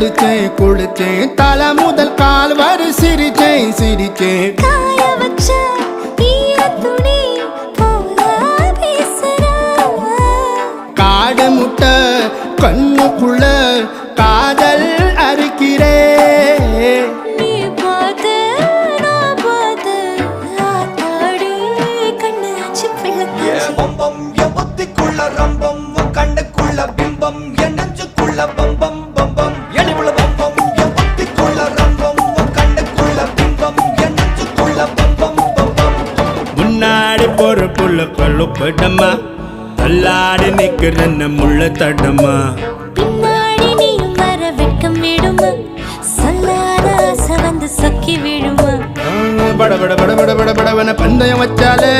குளிச்சேன் குளிச்சேன் தலை முதல் கால் வரை சிரிச்சேன் சிரிச்சேன். காடு முட்டை கண்ணுக்குள்ள காதல் அறுக்கிறே. பம்பம் என் புத்திக்குள்ள ரம்பம் கண்ணுக்குள்ள பிம்பம் என் நெஞ்சுக்குள்ள பம்பம் போற புள்ள கழுப்படமா தள்ளாடி நிக்கிற முள்ள தடமா பின்னாடி நீயும் வர வெட்கம் விடுமா சொல்லாத ஆசை வந்து சொக்கி விழுமா பட பட பட பட பட படவன பந்தயம் வச்சாலே